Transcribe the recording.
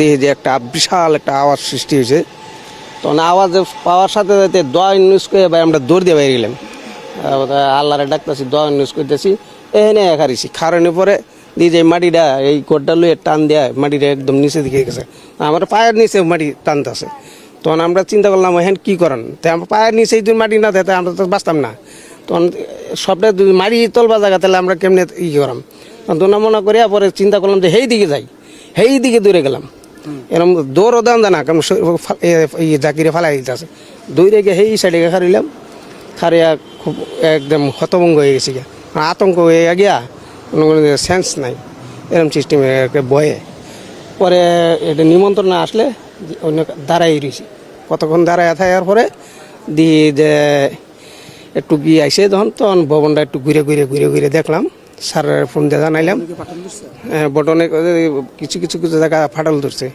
যে একটা বিশাল একটা আওয়াজ সৃষ্টি হয়েছে। তখন আওয়াজ পাওয়ার সাথে সাথে দোয়া নিউজ করে ভাই আমরা দৌড় দিয়ে বাইরে গেলাম। আল্লাহরে ডাকতেছি দোয়া নিউজ করতেছি এখানে খারিছি খারানোর পরে দিয়ে যে মাটিটা, এই কোটটা লুয়ে টান দেয়া মাটিটা একদম নিচে দিকে গেছে। আমার পায়ের নিচে মাটি টানতেছে। তখন আমরা চিন্তা করলাম এখন কী করেন? তাই আমার পায়ের নিচে যদি মাটি না থাকে আমরা তো বাঁচতাম না। তখন সবটা যদি মারি তলবা জায়গা, তাহলে আমরা কেমনে ই করাম? তখন মনে করিয়া পরে চিন্তা করলাম যে সেই দিকে যাই সেই দিকে দূরে গেলাম। এরকম দৌড়ও দাম কেমন ইয়ে জাকিরে ফালাই দিতেছে। দৌড়ে গিয়ে সেই সাইডে গিয়ে খারিলাম খারিয়া খুব একদম হতভঙ্গ হয়ে গেছি গিয়া। আতঙ্ক হয়ে গিয়া কোনো কোনো সেন্স নাই, এরম সিস্টেমে বয়ে। পরে এটা নিমন্ত্রণ আসলে অন্য দাঁড়াই রয়েছি কতক্ষণ দাঁড়ায় থাকার পরে দিয়ে যে একটু গিয়ে আইসে তখন তখন ভবনটা একটু ঘুরে ঘুরে ঘুরে ঘুরে দেখলাম। স্যারের ফোন দিয়ে জানাইলাম। হ্যাঁ, বটনে কিছু কিছু কিছু জায়গা ফাটল ধরছে।